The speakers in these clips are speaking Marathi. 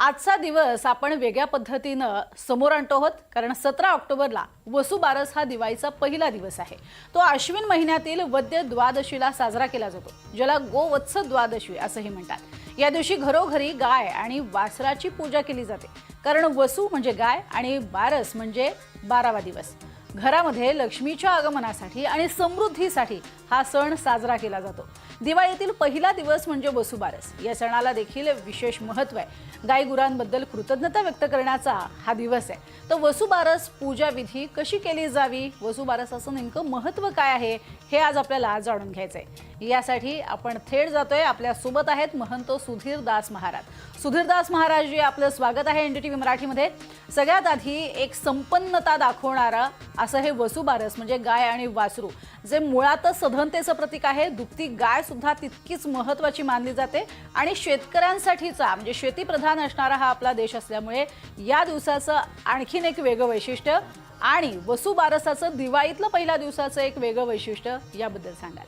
आजचा दिवस आपण वेगळ्या पद्धतीनं समोर आणतो आहोत कारण सतरा ऑक्टोबरला वसुबारस हा दिवाळीचा पहिला दिवस आहे. तो अश्विन महिन्यातील वद्य द्वादशीला साजरा केला जातो ज्याला गोवत्स द्वादशी असंही म्हणतात. या दिवशी घरोघरी गाय आणि वासराची पूजा केली जाते कारण वसू म्हणजे गाय आणि बारस म्हणजे बारावा दिवस. घरामध्ये लक्ष्मीच्या आगमनासाठी आणि समृद्धीसाठी हा सण साजरा केला जातो. दिवाळीतील पहिला दिवस म्हणजे वसुबारस. या सणाला देखील विशेष महत्त्व आहे. गाई गुरांबद्दल कृतज्ञता व्यक्त करण्याचा हा दिवस आहे. तर वसुबारस पूजा विधी कशी केली जावी? वसुबारसाचं नेमकं महत्त्व काय आहे? हे आज आपल्याला जाणून घ्यायचं आहे यासाठी आपण थेट जातोय. आपल्यासोबत आहेत महंतो सुधीर दास महाराज. सुधीरदास महाराज जी आपलं स्वागत आहे एनडीटीव्ही मराठीमध्ये. सगळ्यात आधी एक संपन्नता दाखवणारा असं हे वसुबारस म्हणजे गाय आणि वासरू जे मुळातच सधनतेचं प्रतीक आहे. दुभती गाय सुद्धा तितकीच महत्त्वाची मानली जाते. आणि शेतकऱ्यांसाठीचा म्हणजे शेतीप्रधान असणारा हा आपला देश असल्यामुळे या दिवसाचं आणखीन एक वेगळं वैशिष्ट्य आणि वसुबारसाचं दिवाळीतलं पहिल्या दिवसाचं एक वेगळं वैशिष्ट्य याबद्दल सांगाल.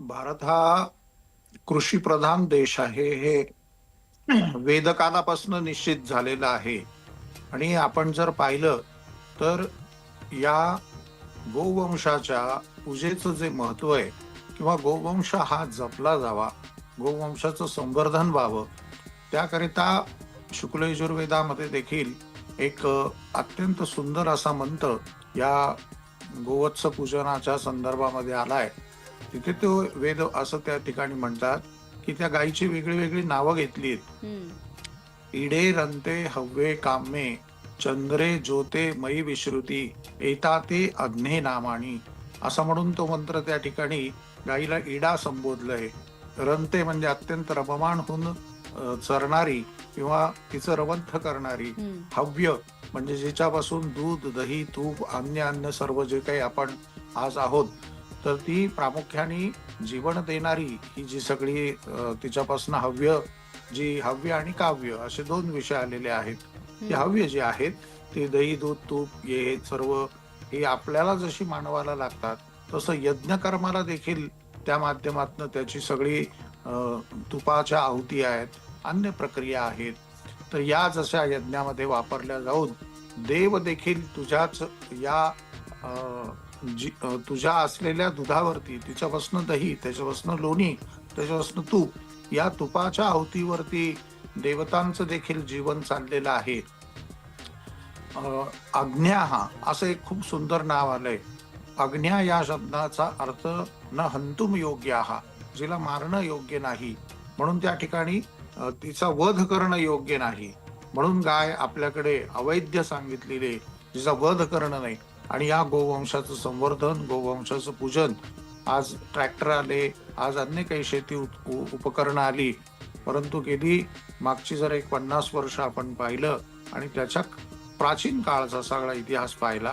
भारत हा कृषी प्रधान देश आहे हे वेदकालापासून निश्चित झालेलं आहे. आणि आपण जर पाहिलं तर या गोवंशाच्या पूजेचं जे महत्त्व आहे किंवा गोवंश हा जपला जावा गोवंशाचं संवर्धन व्हावं त्याकरिता शुक्ल यजुर्वेदामध्ये देखील एक अत्यंत सुंदर असा मंत्र या गोवत्स पूजनाच्या संदर्भामध्ये आलाय. तिथे तो वेद असं त्या ठिकाणी म्हणतात की त्या गायीची वेगळी वेगळी नावं घेतली इडे रंते हव्ये कामे चंद्रे ज्योते मयी विश्रुती एता ते अग्ने नामानी असं म्हणून तो मंत्र त्या ठिकाणी गायीला इडा संबोधलंय. रंते म्हणजे अत्यंत रममाण होऊन चरणारी किंवा तिचं रवंथ करणारी. हव्य म्हणजे ज्याच्यापासून दूध दही तूप अन्य अन्न सर्व जे काही आपण आज आहोत तर ती प्रामुख्याने जीवन देणारी ही जी सगळी तिच्यापासून हव्य जी हव्य आणि काव्य असे दोन विषय आलेले आहेत ते. हव्य जे आहेत ते दही दूध तूप हे सर्व हे आपल्याला जशी मानवाला लागतात तसं यज्ञ कर्माला देखील त्या माध्यमातून त्याची सगळी तुपाच्या आहुती आहेत अन्य प्रक्रिया आहेत तर या जशा यज्ञामध्ये वापरल्या जाऊन देव देखील तुझ्याच या जी तुझ्या असलेल्या दुधावरती तिच्यापासून दही त्याच्यापासून लोणी त्याच्यापासून तूप या तुपाच्या अवतीवरती देवतांचं देखील जीवन चाललेलं आहे. अग्न्या हा असं एक खूप सुंदर नाव आलंय. अग्न्या या शब्दाचा अर्थ न हंतुम योग्य हा जिला मारणं योग्य नाही. म्हणून त्या ठिकाणी तिचा वध करणं योग्य नाही. म्हणून गाय आपल्याकडे अवैध सांगितलेले तिचा वध करणं नाही. आणि या गोवंशाचं संवर्धन गोवंशाचं पूजन. आज ट्रॅक्टर आले आज अन्य काही शेती उ- उपकरणं आली. परंतु गेली मागची जर एक पन्नास वर्ष आपण पाहिलं आणि त्याच्या प्राचीन काळाचा सगळा इतिहास पाहिला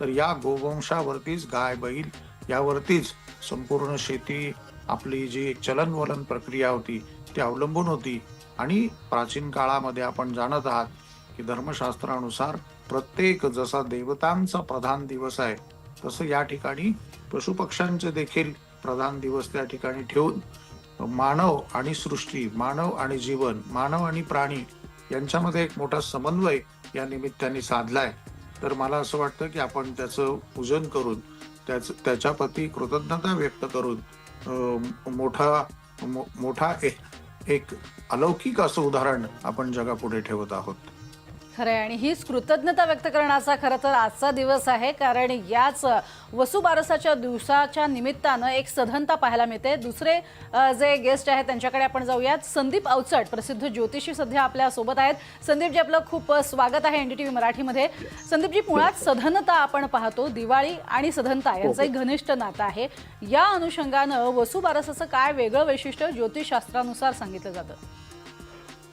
तर या गोवंशावरतीच गाय बैल यावरतीच संपूर्ण शेती आपली जी चलनवलन प्रक्रिया होती ती अवलंबून होती. आणि प्राचीन काळामध्ये आपण जाणत आहात की धर्मशास्त्रानुसार प्रत्येक जसा देवतांचा प्रधान दिवस आहे तसं या ठिकाणी पशुपक्ष्यांचे देखील प्रधान दिवस त्या ठिकाणी ठेवून मानव आणि सृष्टी मानव आणि जीवन मानव आणि प्राणी यांच्यामध्ये एक मोठा समन्वय या निमित्ताने साधलाय. तर मला असं वाटतं की आपण त्याचं पूजन करून त्याच त्याच्याप्रती कृतज्ञता व्यक्त करून मोठा मो- मोठा एक अलौकिक असं उदाहरण आपण जगापुढे ठेवत आहोत. खरंय आणि हीच कृतज्ञता व्यक्त करण्याचा खरं तर आजचा दिवस आहे. कारण याच वसुबारसाच्या दिवसाच्या निमित्तानं एक सधनता पाहायला मिळते. दुसरे जे गेस्ट आहेत त्यांच्याकडे आपण जाऊयात. संदीप अवचट प्रसिद्ध ज्योतिषी सध्या आपल्यासोबत आहेत. संदीपजी आपलं खूप स्वागत आहे एनडीटीव्ही मराठीमध्ये. संदीपजी मुळात सधनता आपण पाहतो. दिवाळी आणि सधनता यांचं एक घनिष्ठ नातं आहे. या अनुषंगानं वसुबारसाचं काय वेगळं वैशिष्ट्य ज्योतिषशास्त्रानुसार सांगितलं जातं?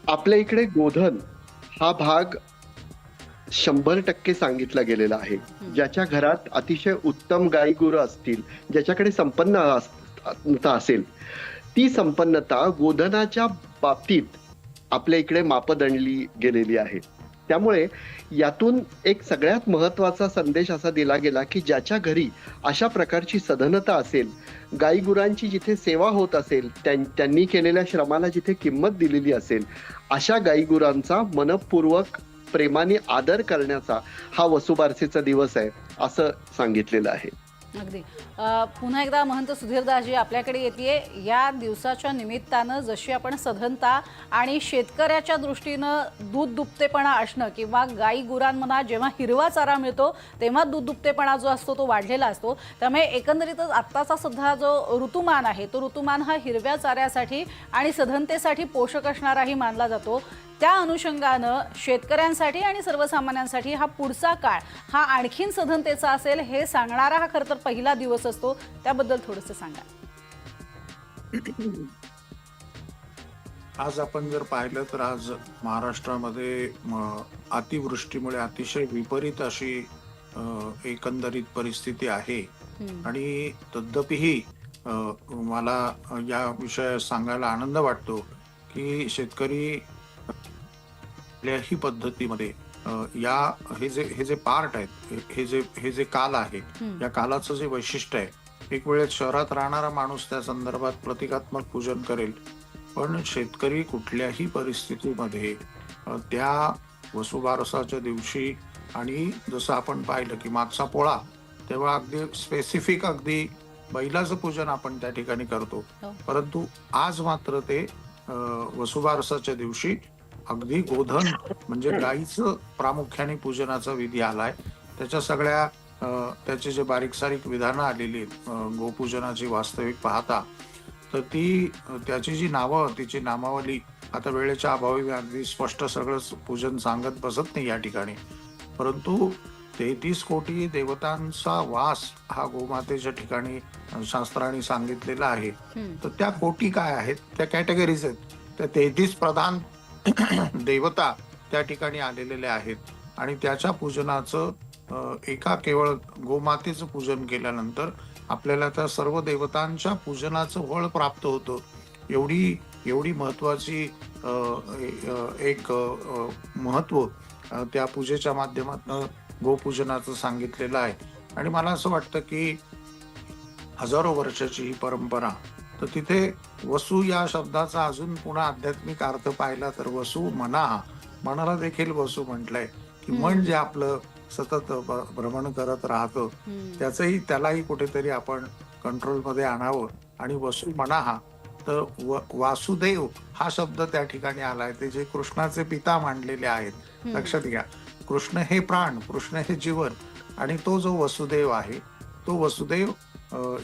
आपल्या इकडे गोधन हा भाग शंभर टक्के सांगितला गेलेला आहे. ज्याच्या घरात अतिशय उत्तम गाई गुरं असतील ज्याच्याकडे संपन्न असता असेल ती संपन्नता गोधनाच्या बाबतीत आपल्या इकडे मापदंडली गेलेली आहे. त्यामुळे यातून एक सगळ्यात महत्त्वाचा संदेश असा दिला गेला की ज्याच्या घरी अशा प्रकारची सधनता असेल गाई गुरांची जिथे सेवा होत असेल त्यां- त्यांनी केलेल्या श्रमाला जिथे किंमत दिलेली असेल अशा गाई गुरांचा मनपूर्वक प्रेमाने आदर करण्याचा हा वसुबारसेचा दिवस आहे असं सांगितलेलं आहे. अगदी. पुन्हा एकदा महंत सुधीरदासजी आपल्याकडे येते या दिवसाच्या निमित्तानं जशी आपण सधनता आणि शेतकऱ्याच्या दृष्टीनं दूध दुभतेपणा असणं किंवा गाई गुरांमना जेव्हा हिरवा चारा मिळतो तेव्हा दूध दुभतेपणा जो असतो तो वाढलेला असतो. त्यामुळे एकंदरीतच आत्ताचा सुद्धा जो ऋतुमान आहे तो ऋतुमान हा हिरव्या चाऱ्यासाठी आणि सधनतेसाठी पोषक असणाराही मानला जातो. त्या अनुषंगानं शेतकऱ्यांसाठी आणि सर्वसामान्यांसाठी हा पुढचा काळ हा आणखीन सधनतेचा असेल हे सांगणारा हा खरं तर पहिला दिवस असतो. त्याबद्दल थोडंसं सांगा. आज आपण जर पाहिलं तर आज महाराष्ट्रामध्ये अतिवृष्टीमुळे अतिशय विपरीत अशी एकंदरीत परिस्थिती आहे. आणि तद्यपिही अ, मला या विषयात सांगायला आनंद वाटतो की शेतकरी कुठल्याही पद्धतीमध्ये या हे जे हे जे पार्ट आहेत हे- जे हे जे काल आहे. या कालाचं जे वैशिष्ट्य आहे एक वेळेस शहरात राहणारा माणूस त्या संदर्भात प्रतिकात्मक पूजन करेल पण शेतकरी कुठल्याही परिस्थितीमध्ये त्या वसुबारसाच्या दिवशी आणि जसं आपण पाहिलं की मागचा पोळा तेव्हा अगदी स्पेसिफिक अगदी बैलाचं पूजन आपण त्या ठिकाणी करतो हो. परंतु आज मात्र ते वसुबारसाच्या दिवशी अगदी गोधन म्हणजे गाईचं प्रामुख्याने पूजनाचा विधी आलाय. त्याच्या सगळ्या त्याचे जे बारीक सारीक विधानं आलेली आहेत गोपूजनाची वास्तविक पाहता तर ती त्याची जी नावं तिची नामावली आता वेळेच्या अभावी अगदी स्पष्ट सगळंच पूजन सांगत बसत नाही या ठिकाणी. परंतु तेहतीस कोटी देवतांचा वास हा गोमातेच्या ठिकाणी शास्त्राने सांगितलेला आहे. तर त्या कोटी काय आहेत? त्या कॅटेगरीज आहेत. त्या तेहतीस प्रधान देवता त्या ठिकाणी आलेलेले आहेत. आणि त्याच्या पूजनाचं एका केवळ गोमातेचं पूजन केल्यानंतर आपल्याला त्या सर्व देवतांच्या पूजनाचं फळ प्राप्त होतं. एवढी एवढी महत्वाची एक महत्त्व त्या पूजेच्या माध्यमातून गोपूजनाचं सांगितलेलं आहे. आणि मला असं वाटतं की हजारो वर्षाची ही परंपरा तर तिथे वसू या शब्दाचा अजून पुन्हा आध्यात्मिक अर्थ पाहिला तर वसू मना मनाला देखील वसू म्हटलंय की मन जे आपलं सतत भ्रमण करत राहतं. त्याचंही त्यालाही कुठेतरी आपण कंट्रोलमध्ये आणावं. आणि वसू म्हणा हा तर वासुदेव हा शब्द त्या ठिकाणी आलाय. ते जे कृष्णाचे पिता मांडलेले आहेत. लक्षात घ्या. कृष्ण हे प्राण कृष्ण हे जीवन आणि तो जो वसुदेव आहे तो वसुदेव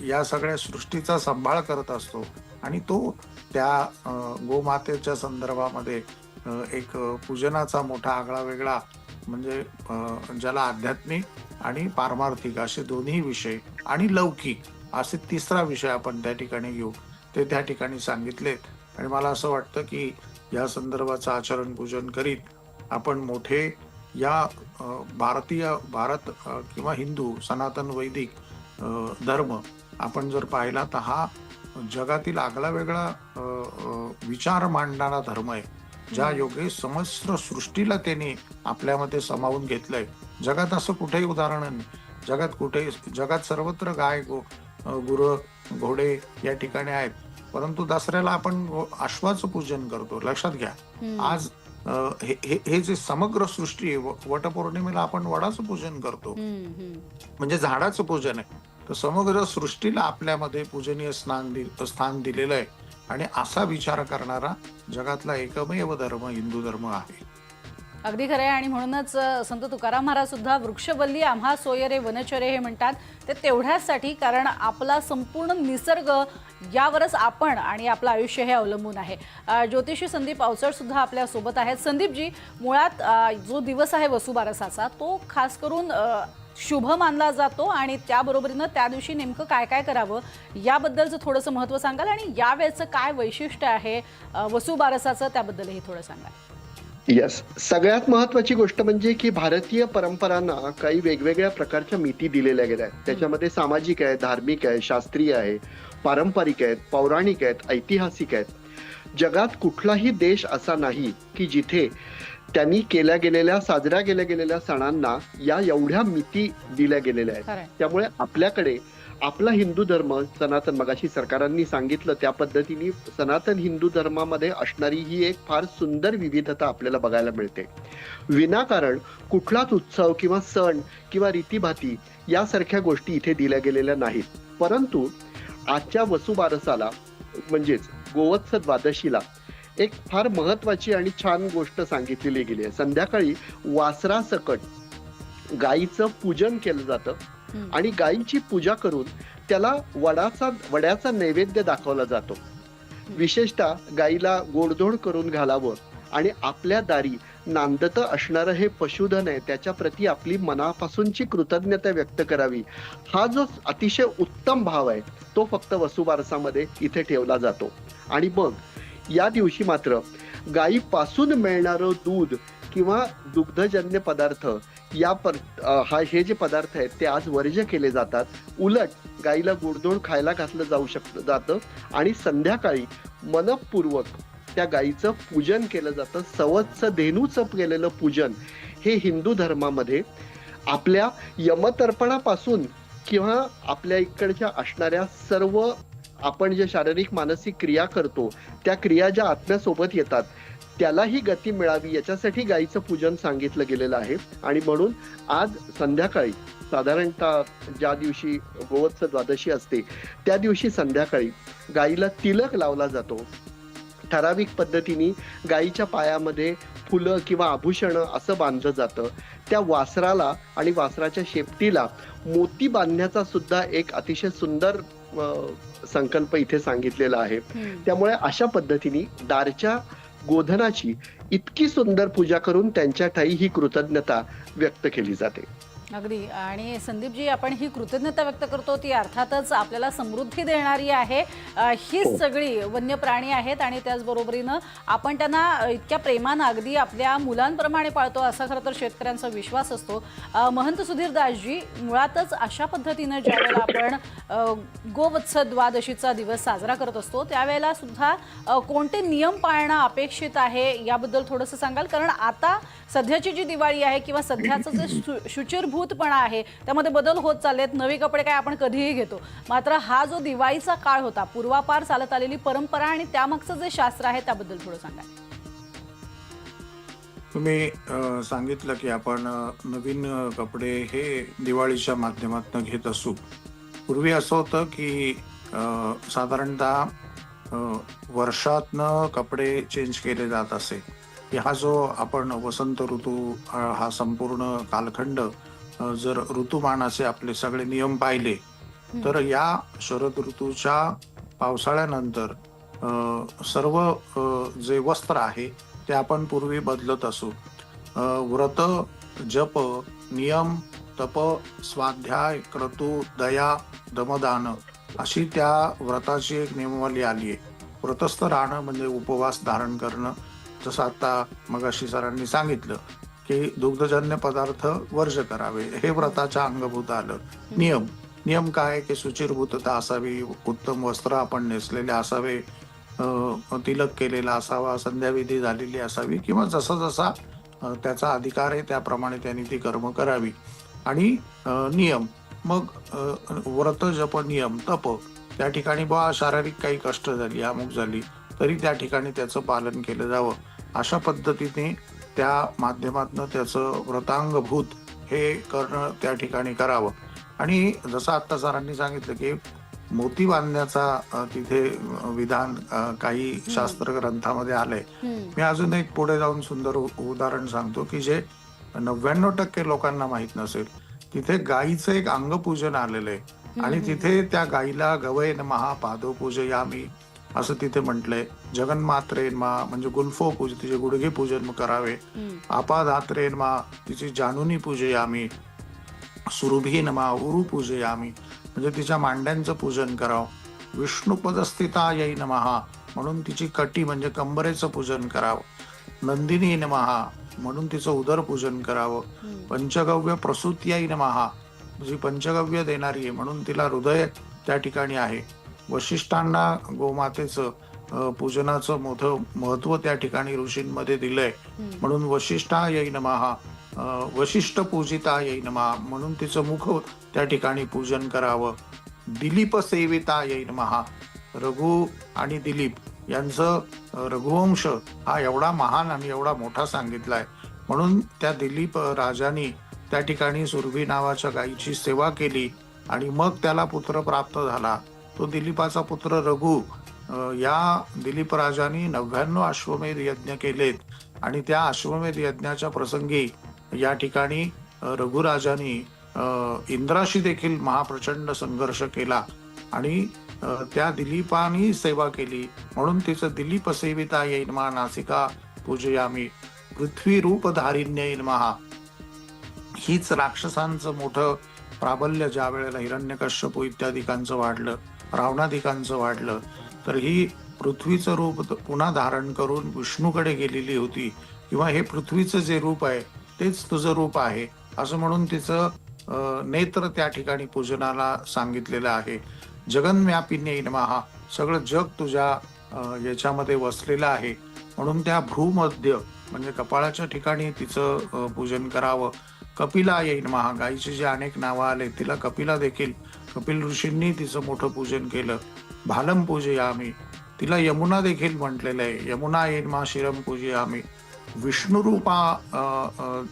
या सगळ्या सृष्टीचा सांभाळ करत असतो. आणि तो त्या गोमातेच्या संदर्भामध्ये एक पूजनाचा मोठा आगळा वेगळा म्हणजे ज्याला आध्यात्मिक आणि पारमार्थिक असे दोन्ही विषय आणि लौकिक असे तिसरा विषय आपण त्या ठिकाणी घेऊ. ते त्या ठिकाणी सांगितलेत. आणि मला असं वाटतं की या संदर्भाचं आचरण पूजन करीत आपण मोठे या भारतीय भारत किंवा हिंदू सनातन वैदिक धर्म. आपण जर पाहिला तर हा जगातील आगळा वेगळा विचार मांडणारा धर्म आहे ज्या योगे समस्त्र सृष्टीला त्यांनी आपल्यामध्ये सामावून घेतलंय. जगात असं कुठेही उदाहरण नाही. जगात कुठे जगात सर्वत्र गाय गो गुरं घोडे या ठिकाणी आहेत. परंतु दसऱ्याला आपण अश्वाचं पूजन करतो. लक्षात घ्या. आज हे हे- हे जे समग्र सृष्टी वटपौर्णिमेला आपण वडाचं पूजन करतो. म्हणजे झाडाचं पूजन आहे. तर समग्र सृष्टीला आपल्यामध्ये पूजनीय स्नान दि- स्थान दिलेलं आहे. आणि असा विचार करणारा जगातला एकमेव धर्म हिंदू धर्म आहे. अगदी खरं आहे. आणि म्हणूनच संत तुकाराम महाराज सुद्धा वृक्षबल्ली आम्हा सोयरे वनचरे हे म्हणतात. ते तेवढ्याचसाठी कारण आपला संपूर्ण निसर्ग यावरच आपण आणि आपलं आयुष्य हे अवलंबून आहे. ज्योतिषी संदीप अवचड सुद्धा आपल्यासोबत आहेत. संदीपजी मुळात जो दिवस आहे वसुबारसाचा तो खास करून शुभ मानला जातो आणि त्याबरोबरीनं त्या दिवशी नेमकं काय काय करावं याबद्दलचं थोडंसं महत्त्व सांगाल आणि यावेळेचं काय वैशिष्ट्य आहे वसुबारसाचं त्याबद्दलही थोडं सांगाल. येस सगळ्यात महत्वाची गोष्ट म्हणजे की भारतीय परंपरांना काही वेगवेगळ्या प्रकारच्या मिती दिलेल्या गेल्या आहेत. त्याच्यामध्ये सामाजिक आहे धार्मिक आहे शास्त्रीय आहे पारंपरिक आहेत पौराणिक आहेत ऐतिहासिक आहेत. जगात कुठलाही देश असा नाही की जिथे त्यांनी केल्या गेलेल्या साजऱ्या केल्या गेलेल्या सणांना या एवढ्या मिती दिल्या गेलेल्या आहेत. त्यामुळे आपल्याकडे आपला हिंदू धर्म सनातन मगाशी सरकारांनी सांगितलं त्या पद्धतीने सनातन हिंदू धर्मामध्ये असणारी ही एक फार सुंदर विविधता आपल्याला बघायला मिळते. विनाकारण कुठलाच उत्सव किंवा सण किंवा रीतीभाती यासारख्या गोष्टी इथे दिल्या गेलेल्या नाहीत. परंतु आजच्या वसुबारसाला म्हणजेच गोवत्स द्वादशीला एक फार महत्वाची आणि छान गोष्ट सांगितलेली गेली आहे. संध्याकाळी वासरासकट गाईचं पूजन केलं जातं. आणि गायीची पूजा करून त्याला वडाचा वड्याचा नैवेद्य दाखवला जातो. विशेषतः गायीला गोडधोड करून घालावं आणि आपल्या दारी नांदत असणारं हे पशुधन आहे त्याच्या प्रती आपली मनापासूनची कृतज्ञता व्यक्त करावी. हा जो अतिशय उत्तम भाव आहे तो फक्त वसुबारसामध्ये इथे ठेवला जातो. आणि मग या दिवशी मात्र गायीपासून मिळणारं दूध किंवा दुग्धजन्य पदार्थ या पर हा हे जे पदार्थ आहेत ते आज वर्ज्य केले जातात. उलट गाईला गोडधोड खायला घातलं जाऊ शकतं जातं आणि संध्याकाळी मनपूर्वक त्या गाईचं पूजन केलं जातं. सवत्स धेनूचं केलेलं पूजन हे हिंदू धर्मामध्ये आपल्या यमतर्पणापासून किंवा आपल्या इकडच्या असणाऱ्या सर्व आपण जे शारीरिक मानसिक क्रिया करतो त्या क्रिया ज्या आत्म्यासोबत येतात त्यालाही गती मिळावी याच्यासाठी गायीचं पूजन सांगितलं गेलेलं आहे. आणि म्हणून आज संध्याकाळी साधारणतः ज्या दिवशी गोवत्स द्वादशी असते त्या दिवशी संध्याकाळी गायीला तिलक लावला जातो. ठराविक पद्धतीने गायीच्या पायामध्ये फुलं किंवा आभूषणं असं बांधलं जातं. त्या वासराला आणि वासराच्या शेपटीला मोती बांधण्याचा सुद्धा एक अतिशय सुंदर संकल्प इथे सांगितलेला आहे. त्यामुळे अशा पद्धतीने दारच्या गोधनाची इतकी सुंदर पूजा करून त्यांच्या ठाई ही कृतज्ञता व्यक्त केली जाते अगदी. आणि संदीपजी आपण ही कृतज्ञता व्यक्त करतो ती अर्थातच आपल्याला समृद्धी देणारी आहे. हीच हो. सगळी वन्य प्राणी आहेत आणि त्याचबरोबरीनं आपण त्यांना इतक्या प्रेमानं अगदी आपल्या मुलांप्रमाणे पाळतो असा खरं तर शेतकऱ्यांचा विश्वास असतो. महंत सुधीर दासजी मुळातच अशा पद्धतीनं ज्यावेळेला आपण गोवत्स द्वादशीचा दिवस साजरा करत असतो त्यावेळेला सुद्धा कोणते नियम पाळणं अपेक्षित आहे याबद्दल थोडंसं सांगाल? कारण आता सध्याची जी दिवाळी आहे किंवा सध्याचं जे शु- शुचिरभूतपणा आहे. त्यामध्ये बदल होत चालले आहेत नवे कपडे काय आपण कधीही घेतो. मात्र हा जो दिवाळीचा काळ होता पूर्वापार चालत आलेली परंपरा आणि त्यामागचं जे शास्त्र आहे त्याबद्दल थोडं सांगा. तुम्ही सांगितलं की आपण नवीन कपडे हे दिवाळीच्या माध्यमातून घेत असू. पूर्वी असं होतं की साधारणतः वर्षातनं कपडे चेंज केले जात असे. की हा जो आपण वसंत ऋतू हा संपूर्ण कालखंड जर ऋतुमानाचे आपले सगळे नियम पाहिले तर या शरद ऋतूच्या पावसाळ्यानंतर सर्व जे वस्त्र आहे ते आपण पूर्वी बदलत असू. व्रत जप नियम तप स्वाध्याय क्रतू दया दमदान अशी त्या व्रताची एक नियमावली आली आहे. व्रतस्थ राहणं म्हणजे उपवास धारण करणं. जसं आता मगाशी सरांनी सांगितलं की दुग्धजन्य पदार्थ वर्ज करावे. हे व्रताच्या अंगभूत आलं. नियम. नियम काय की सुचिरभूतता असावी उत्तम वस्त्र आपण नेसलेले असावे तिलक केलेला असावा संध्याविधी झालेली असावी किंवा जसा जसा त्याचा अधिकार आहे त्याप्रमाणे त्यांनी ती कर्म करावी. आणि नियम. मग व्रत जप नियम तप त्या ठिकाणी बा शारीरिक काही कष्ट झाली अमुक झाली तरी त्या ठिकाणी त्याचं पालन केलं जावं. अशा पद्धतीने त्या माध्यमातनं त्याचं व्रतांगभूत हे करणं त्या ठिकाणी करावं. आणि जसं आता सरांनी सांगितलं की मोती बांधण्याचा तिथे विधान काही शास्त्र ग्रंथामध्ये आलंय. मी अजून एक पुढे जाऊन सुंदर उदाहरण सांगतो की जे नव्याण्णव टक्के लोकांना माहीत नसेल तिथे गायीचं एक अंगपूजन आलेलं आहे आणि तिथे त्या गायीला गवय महा पादो पूजयामी असं तिथे म्हटलंय. जगन्मात्रेन मा म्हणजे गुल्फो पूज तिचे गुडघे पूजन करावे. आपाधात्रेन मा तिची जानूनी पूजयामी सुरभीन मा उरु पूजयामी म्हणजे तिच्या मांड्यांचं पूजन करावं. विष्णुपदस्थिता येई नमहा म्हणून तिची कटी म्हणजे कंबरेचं पूजन करावं. नंदिनी नमहा म्हणून तिचं उदर पूजन करावं. पंचगव्य प्रसूत्याई नमहा जी पंचगव्य देणारी आहे म्हणून तिला हृदय त्या ठिकाणी आहे. वशिष्ठांना गोमातेचं पूजनाचं मोठं महत्त्व त्या ठिकाणी ऋषींमध्ये दिलंय. म्हणून वशिष्ठा येई नमहा वशिष्ठ पूजिता येई नमहा म्हणून तिचं मुख त्या ठिकाणी पूजन करावं. दिलीप सेविता येई नमहा रघु आणि दिलीप यांचं रघुवंश हा एवढा महान आणि एवढा मोठा सांगितलाय. म्हणून त्या दिलीप राजानी त्या ठिकाणी सुरभी नावाच्या गायीची सेवा केली आणि मग त्याला पुत्र प्राप्त झाला. तो दिलीपाचा पुत्र रघु या दिलीप राजांनी नव्याण्णव अश्वमेध यज्ञ केलेत. आणि त्या अश्वमेध यज्ञाच्या प्रसंगी या ठिकाणी रघुराजाने इंद्राशी देखील महाप्रचंड संघर्ष केला. आणि त्या दिलीपानी सेवा केली. म्हणून तिचं दिलीप सेविता येईन महा नासिका पूजयामी. पृथ्वी रूप धारिण्य येईन महा. हीच राक्षसांचं मोठं प्राबल्य ज्या वेळेला हिरण्यकश्यपू इत्यादिकांचं वाढलं. रावणाधिकांचं वाढलं तर ही पृथ्वीचं रूप पुन्हा धारण करून विष्णूकडे गेलेली होती. किंवा हे पृथ्वीचं जे रूप आहे तेच तुझं रूप आहे असं म्हणून तिचं नेत्र त्या ठिकाणी पूजनाला सांगितलेलं आहे. जगन्व्यापिन्य नमहा सगळं जग तुझ्या याच्यामध्ये वसलेलं आहे. म्हणून त्या भ्रूमध्य म्हणजे कपाळाच्या ठिकाणी तिचं पूजन करावं. कपिला येईन महा गायीची जी अनेक नावं आले तिला कपिला देखील कपिल ऋषींनी तिचं मोठं पूजन केलं. भालम पूजया आम्ही. तिला यमुना देखील म्हटलेलं आहे. यमुना येईन मा शिरम पूजया आम्ही. विष्णुरूपा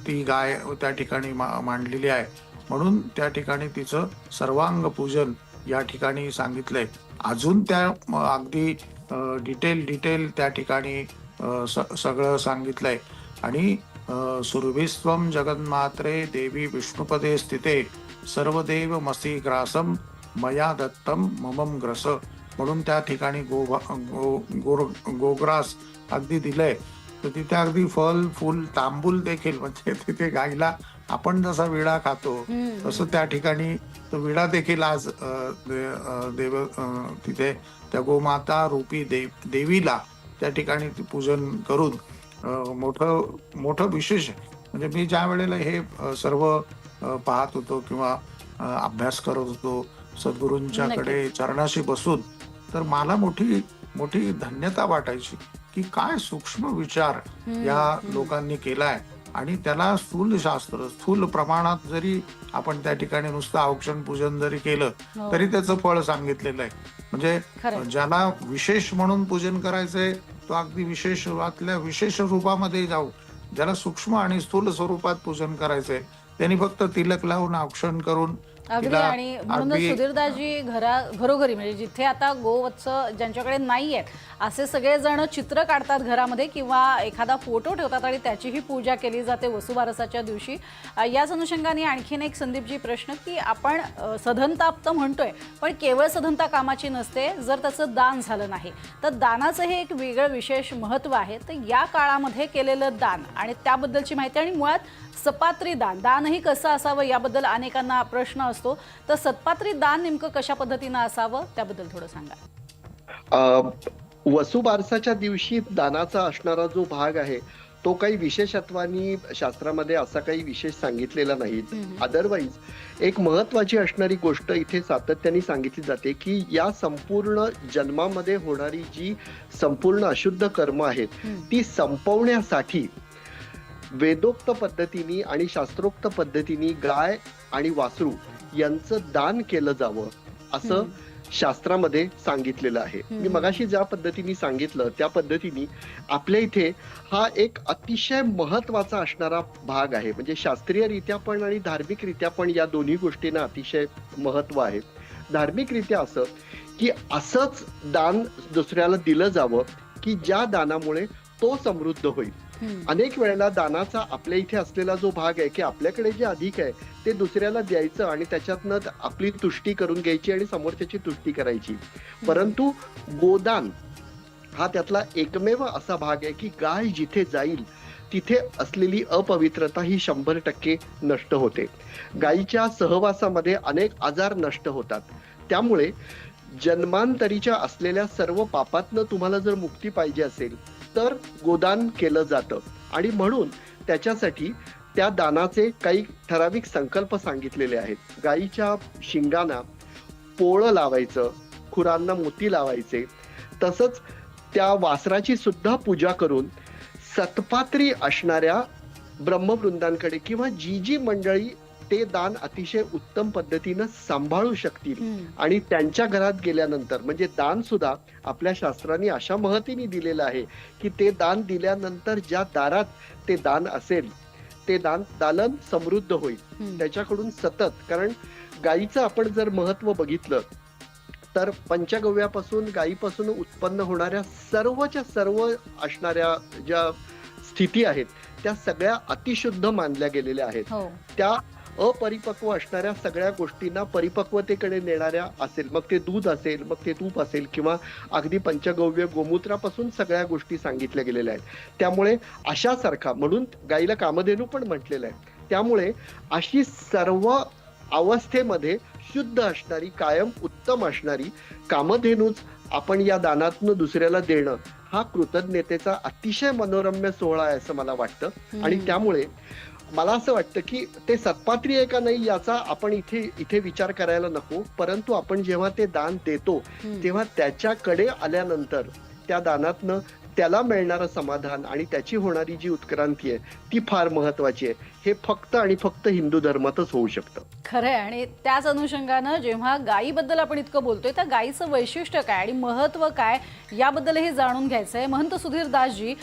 ती गाय त्या ठिकाणी मा- मांडलेली आहे. म्हणून त्या ठिकाणी तिचं सर्वांग पूजन या ठिकाणी सांगितलंय. अजून त्या अगदी डिटेल डिटेल त्या ठिकाणी स- सगळं सांगितलंय. आणि सुरभिस्वम सुरभिस्त्वम जगन्मात्रे देवी विष्णुपदे स्थिते. सर्वदेव मसी ग्रासम मया दत्तम ममम ग्रस. म्हणून त्या ठिकाणी गो गो गोर- गोग्रास अगदी दिलंय. तर तिथे अगदी फल फुल तांबूल देखील म्हणजे तिथे गायला आपण जसा विडा खातो. तसं त्या ठिकाणी तो विडा देखील आज देव तिथे त्या गोमाता रूपी देव देवीला त्या ठिकाणी ती पूजन करून मोठं मोठं विशेष म्हणजे मी ज्या वेळेला हे सर्व पाहत होतो किंवा अभ्यास करत होतो सद्गुरूंच्याकडे चरणाशी बसून तर मला मोठी मोठी धन्यता वाटायची की काय सूक्ष्म विचार या. लोकांनी केलाय आणि त्याला स्थूल शास्त्र स्थूल प्रमाणात जरी आपण त्या ठिकाणी नुसतं औक्षण पूजन जरी केलं हो. तरी त्याचं फळ सांगितलेलं आहे म्हणजे. ज्याला विशेष म्हणून पूजन करायचंय तो अगदी विशेष रूपातल्या विशेष रूपामध्ये जाऊ ज्याला सूक्ष्म आणि स्थूल स्वरूपात पूजन करायचंय त्यांनी फक्त तिलक लावून औक्षण करून अगदी आणि म्हणूनच सुधीरदाजी घरा घरोघरी म्हणजे जिथे आता गोवत्स ज्यांच्याकडे नाही आहेत असे सगळेजण चित्र काढतात घरामध्ये किंवा एखादा फोटो ठेवतात आणि त्याचीही पूजा केली जाते वसुबारसाच्या दिवशी. याच अनुषंगाने आणखीन एक संदीपजी प्रश्न की आपण अ, सधनता तर म्हणतोय पण केवळ सधनता कामाची नसते जर त्याचं दान झालं नाही. तर दानाचं हे एक वेगळं विशेष महत्त्व आहे. तर या काळामध्ये केलेलं दान आणि त्याबद्दलची माहिती आणि मुळात सपात्री दान दानही कसं असावं याबद्दल अनेकांना प्रश्न असतो तर सत्पात्री दान नेमकं कशा पद्धतीनं असावं त्याबद्दल थोडं सांगा अ, वसुबारसाच्या दिवशी दानाचा असणारा जो भाग आहे तो काही विशेषत्वानी शास्त्रामध्ये असा काही विशेष सांगितलेला नाही. अदरवाईज एक महत्वाची असणारी गोष्ट इथे सातत्याने सांगितली जाते की या संपूर्ण जन्मामध्ये होणारी जी संपूर्ण अशुद्ध कर्म आहेत. ती संपवण्यासाठी वेदोक्त पद्धतीने आणि शास्त्रोक्त पद्धतीने गाय आणि वासरू यांचं दान केलं जावं असं. शास्त्रामध्ये सांगितलेलं आहे मी. मगाशी ज्या पद्धतीने सांगितलं त्या पद्धतीने आपल्या इथे हा एक अतिशय महत्त्वाचा असणारा भाग आहे म्हणजे शास्त्रीयरित्या पण आणि धार्मिकरित्या पण या दोन्ही गोष्टींना अतिशय महत्त्व आहे धार्मिकरित्या असं की असंच दान दुसऱ्याला दिलं जावं की ज्या दानामुळे तो समृद्ध होईल. अनेक वेळेला दानाचा आपल्या इथे असलेला जो भाग आहे की आपल्याकडे जे अधिक आहे ते दुसऱ्याला द्यायचं आणि त्याच्यातनं आपली तुष्टी करून घ्यायची आणि समोरच्याची तुष्टी करायची. परंतु गोदान हा त्यातला एकमेव असा भाग आहे की गाय जिथे जाईल तिथे असलेली अपवित्रता ही शंभर टक्के नष्ट होते. गायीच्या सहवासामध्ये अनेक आजार नष्ट होतात. त्यामुळे जन्मांतरीच्या असलेल्या सर्व पापातनं तुम्हाला जर मुक्ती पाहिजे असेल तर गोदान केलं जातं. आणि म्हणून त्याच्यासाठी त्या दानाचे काही ठराविक संकल्प सांगितलेले आहेत. गाईच्या शिंगांना पोळं लावायचं खुरांना मोती लावायचे. तसंच त्या वासराची सुद्धा पूजा करून सतपात्री असणाऱ्या ब्रह्मवृंदांकडे किंवा जी जी मंडळी ते दान अतिशय उत्तम पद्धतीनं सांभाळू शकतील. आणि त्यांच्या घरात गेल्यानंतर म्हणजे दान सुद्धा आपल्या शास्त्रांनी अशा महतीने दिलेलं आहे की ते दान दिल्यानंतर ज्या दारात ते दान असेल ते दान दालन समृद्ध होईल. त्याच्याकडून सतत कारण गायीचं आपण जर महत्त्व बघितलं तर पंचगव्यापासून गायीपासून उत्पन्न होणाऱ्या सर्वच्या सर्व असणाऱ्या ज्या स्थिती आहेत त्या सगळ्या अतिशुद्ध मानल्या गेलेल्या आहेत हो त्या अपरिपक्व असणाऱ्या सगळ्या गोष्टींना परिपक्वतेकडे नेणाऱ्या असेल मग ते दूध असेल मग ते तूप असेल किंवा अगदी पंचगव्य गोमूत्रापासून सगळ्या गोष्टी सांगितल्या गेलेल्या आहेत. त्यामुळे अशासारखा म्हणून गाईला कामधेनू पण म्हटलेलं आहे. त्यामुळे अशी सर्व अवस्थेमध्ये शुद्ध असणारी कायम उत्तम असणारी कामधेनूच आपण या दानातनं दुसऱ्याला देणं हा कृतज्ञतेचा अतिशय मनोरम्य सोहळा आहे असं मला वाटतं. आणि. त्यामुळे मला असं वाटतं की ते सत्पात्री आहे का नाही याचा आपण इथे इथे विचार करायला नको परंतु आपण जेव्हा ते दान देतो. तेव्हा त्याच्याकडे आल्यानंतर त्या दानातनं त्याला मिळणारं समाधान आणि त्याची होणारी जी उत्क्रांती आहे ती फार महत्वाची आहे हे फक्त आणि फक्त हिंदू धर्मातच होऊ शकतं. खरंय आणि त्याच अनुषंगानं जेव्हा गायीबद्दल आपण इतकं बोलतोय त्या गायीचं वैशिष्ट्य काय आणि महत्त्व काय याबद्दलही जाणून घ्यायचं आहे महंत सुधीर दासजी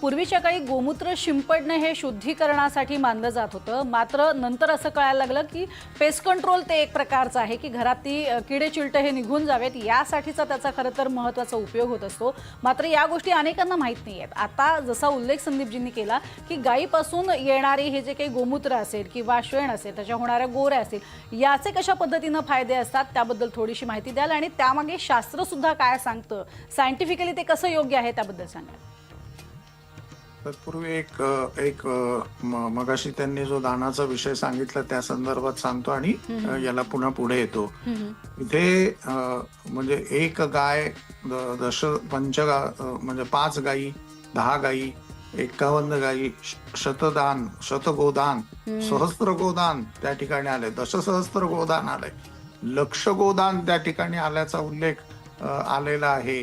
पूर्वीच्या काळी गोमूत्र शिंपडणं हे शुद्धीकरणासाठी मानलं जात होतं. मात्र नंतर असं कळायला लागलं की पेस्ट कंट्रोल ते एक प्रकारचं आहे की घरात ती किडे चिलटे हे निघून जावेत. यासाठीचा त्याचा खरं तर महत्त्वाचा उपयोग होत असतो. मात्र या गोष्टी अनेकांना माहीत नाही आहेत आता जसा उल्लेख संदीपजींनी केला की गायीपासून येणारे हे जे काही गोमूत्र असेल किंवा शेण असेल त्याच्या होणाऱ्या गोऱ्या असतील याचे कशा पद्धतीनं फायदे असतात त्याबद्दल थोडीशी माहिती द्याल आणि त्यामागे शास्त्र सुद्धा काय सांगतं सायंटिफिकली ते कसं योग्य आहे त्याबद्दल सांगा तत्पूर्वी एक एक मगाशी त्यांनी जो दानाचा विषय सांगितला त्या संदर्भात सांगतो आणि याला पुन्हा पुढे येतो. इथे म्हणजे एक गाय दश पंच गा- म्हणजे पाच गायी दहा गायी एकावन्न गायी शतदान शतगोदान सहस्त्र गोदान त्या ठिकाणी आले. दशसहस्त्र गोदान आलंय लक्ष गोदान त्या ठिकाणी आल्याचा उल्लेख आलेला आहे.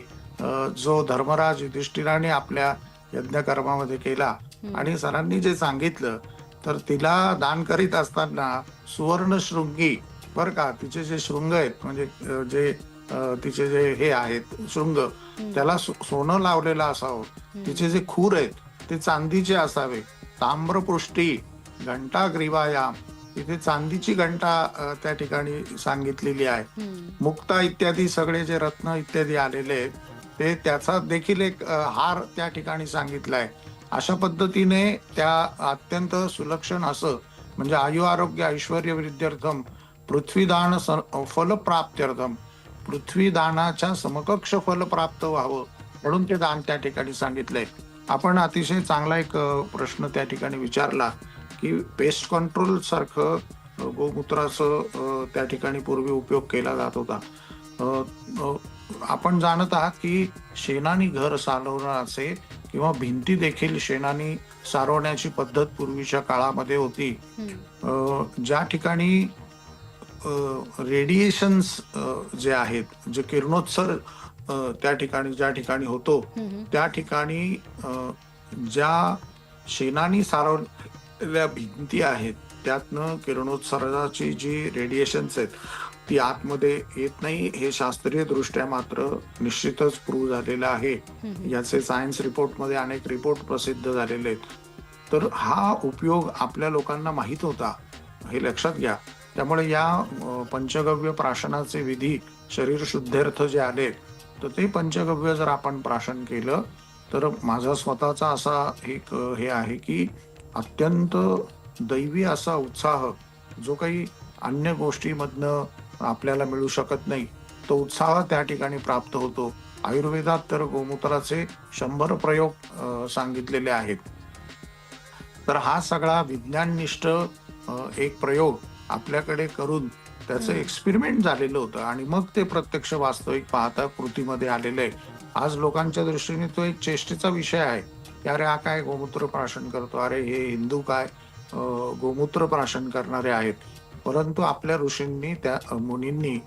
जो धर्मराज युधिष्ठिराने आपल्या यज्ञकर्मामध्ये केला. आणि सरांनी जे सांगितलं तर तिला दान करीत असताना सुवर्ण शृंगी बर का तिचे जे शृंग आहेत म्हणजे जे तिचे जे हे आहेत शृंग त्याला सोनं लावलेलं असावं. तिचे जे खूर आहेत ते चांदीचे असावे ताम्रपृष्टी घंटा ग्रीवायाम इथे चांदीची घंटा त्या ठिकाणी सांगितलेली आहे. मुक्ता इत्यादी सगळे जे रत्न इत्यादी आलेले आहेत ते त्याचा देखील एक हार त्या ठिकाणी सांगितलाय अशा पद्धतीने त्या अत्यंत सुलक्षण असं म्हणजे आयु आरोग्य ऐश्वर वृद्ध्यर्थम पृथ्वीदान फलप्राप्त्यर्थम पृथ्वीदानाच्या समकक्ष फल प्राप्त व्हावं म्हणून ते दान त्या ठिकाणी सांगितलंय. आपण अतिशय चांगला एक प्रश्न त्या ठिकाणी विचारला की पेस्ट कंट्रोल सारखं गोमूत्राचं त्या ठिकाणी पूर्वी उपयोग केला जात होता. आपण जाणत आहात की शेणानी घर असे किंवा भिंती देखील शेणानी सारवण्याची पद्धत पूर्वीच्या काळामध्ये होती. ज्या ठिकाणी रेडिएशन्स जे आहेत जे किरणोत्सर्ग अ, त्या ठिकाणी ज्या ठिकाणी होतो त्या ठिकाणी ज्या शेणानी सारवलेल्या भिंती आहेत त्यातनं किरणोत्सर्गाची जी रेडिएशन्स आहेत ती आतमध्ये येत नाही. हे शास्त्रीय दृष्ट्या मात्र निश्चितच प्रूव्ह झालेलं आहे. याचे सायन्स रिपोर्टमध्ये अनेक रिपोर्ट प्रसिद्ध झालेले आहेत. तर हा उपयोग आपल्या लोकांना माहीत होता हे लक्षात घ्या. त्यामुळे या पंचगव्य प्राशनाचे विधी शरीर शुद्धेर्थ जे आले तर ते पंचगव्य जर आपण प्राशन केलं तर माझा स्वतःचा असा एक हे आहे की अत्यंत दैवी असा उत्साह जो काही अन्य गोष्टीमधनं आपल्याला मिळू शकत नाही तो उत्साह त्या ठिकाणी प्राप्त होतो. आयुर्वेदात तर गोमूत्राचे शंभर प्रयोग सांगितलेले आहेत. तर हा सगळा विज्ञाननिष्ठ एक प्रयोग आपल्याकडे करून त्याचं एक्सपेरिमेंट झालेलं होतं आणि मग ते प्रत्यक्ष वास्तविक पाहता कृतीमध्ये आलेलं आहे. आज लोकांच्या दृष्टीने तो एक चेष्टेचा विषय आहे. की अरे हा काय गोमूत्र प्राशन करतो? अरे हे हिंदू काय गोमूत्र प्राशन करणारे आहेत? परंतु आपल्या ऋषींनी त्या मुनींनी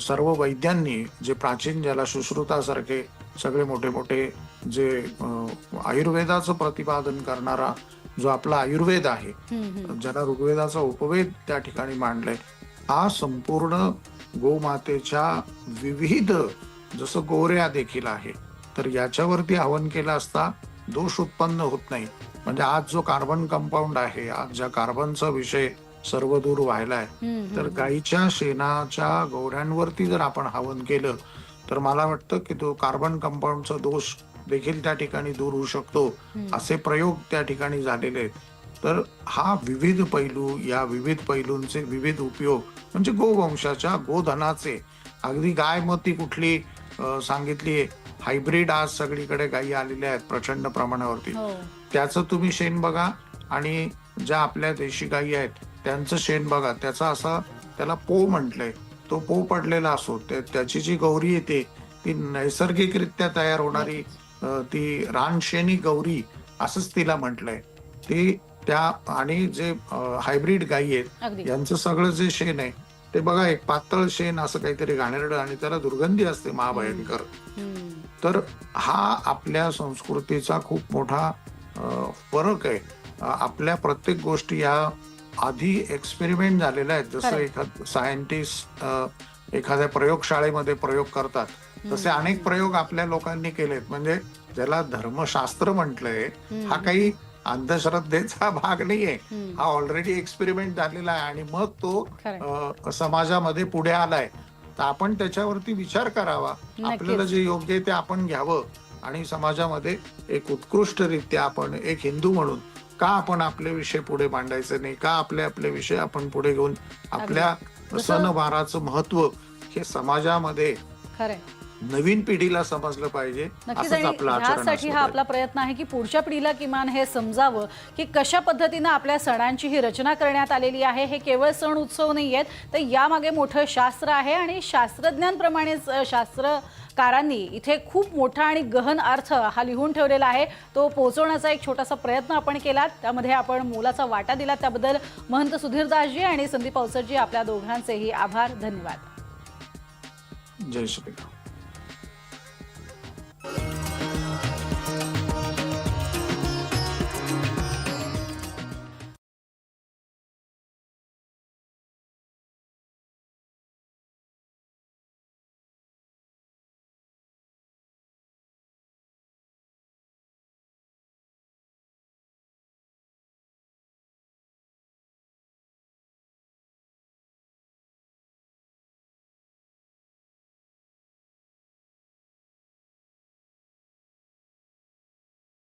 सर्व वैद्यांनी जे प्राचीन ज्याला सुश्रुतासारखे सगळे मोठे मोठे जे आयुर्वेदाचं प्रतिपादन करणारा जो आपला आयुर्वेद आहे. ज्याला ऋग्वेदाचा उपवेद त्या ठिकाणी मांडलाय हा संपूर्ण गोमातेच्या विविध जसं गोऱ्या देखील आहे तर याच्यावरती हवन केलं असता दोष उत्पन्न होत नाही म्हणजे आज जो कार्बन कंपाऊंड आहे आज ज्या कार्बनचा विषय सर्व दूर व्हायलाय तर. गाईच्या शेणाच्या गोऱ्यांवरती जर आपण हवन केलं तर मला वाटतं की तो कार्बन कंपाऊंडचा दोष देखील त्या ठिकाणी दूर होऊ शकतो. असे प्रयोग त्या ठिकाणी झालेले आहेत तर हा विविध पैलू या विविध पैलूंचे विविध उपयोग म्हणजे गोवंशाच्या गोधनाचे. अगदी गाय मग ती कुठली सांगितली हायब्रिड आज सगळीकडे गायी आलेल्या आहेत प्रचंड प्रमाणावरती. हो. त्याचं तुम्ही शेण बघा आणि ज्या आपल्या देशी गायी आहेत त्यांचं शेण बघा. त्याचा असा त्याला पो म्हटलंय. तो पो पडलेला असो त्या- त्याची जी गौरी येते ती नैसर्गिकरित्या तयार होणारी ती रानशेणी गौरी असंच तिला म्हटलंय. ती त्या आणि जे हायब्रिड गायी आहेत यांचं सगळं जे शेण आहे ते बघा एक पातळ शेण असं काहीतरी घाणेरडं आणि त्याला दुर्गंधी असते महाभयंकर. तर हा आपल्या संस्कृतीचा खूप मोठा फरक आहे. आपल्या प्रत्येक गोष्टी या आधी एक्सपेरिमेंट झालेल्या आहेत. जसं. एखाद सायंटिस्ट एखाद्या प्रयोगशाळेमध्ये प्रयोग करतात. तसे अनेक प्रयोग आपल्या लोकांनी केलेत. म्हणजे ज्याला धर्मशास्त्र म्हटलंय. हा काही अंधश्रद्धेचा भाग नाहीये. हा ऑलरेडी एक्सपेरिमेंट झालेला आहे आणि मग तो समाजामध्ये पुढे आलाय. तर आपण त्याच्यावरती विचार करावा. आपल्याला जे योग्य आहे ते आपण घ्यावं आणि समाजामध्ये एक उत्कृष्टरित्या आपण एक हिंदू म्हणून का आपण आपले विषय पुढे मांडायचे नाही? का आपले आपले विषय आपण पुढे घेऊन आपल्या सणवाराचं महत्त्व हे समाजामध्ये नवीन पिढीला समजलं पाहिजे. नक्कीच असंच आणि आपलं आचरण ह्यासाठी असलं हा. आपला प्रयत्न आहे की पुढच्या पिढीला किमान हे समजावं की कशा पद्धतीनं आपल्या सणांची ही रचना करण्यात आलेली आहे. हे केवळ सण उत्सव नाही आहेत तर यामागे मोठं शास्त्र आहे आणि शास्त्रज्ञांप्रमाणेच अ, शास्त्रकारांनी इथे खूप मोठा आणि गहन अर्थ हा लिहून ठेवलेला आहे. तो पोहोचवण्याचा एक छोटासा प्रयत्न आपण केला. त्यामध्ये आपण मोलाचा वाटा दिला. त्याबद्दल महंत सुधीरदासजी आणि संदीप अवसरजी आपल्या दोघांचेही आभार. धन्यवाद. जय श्रीराम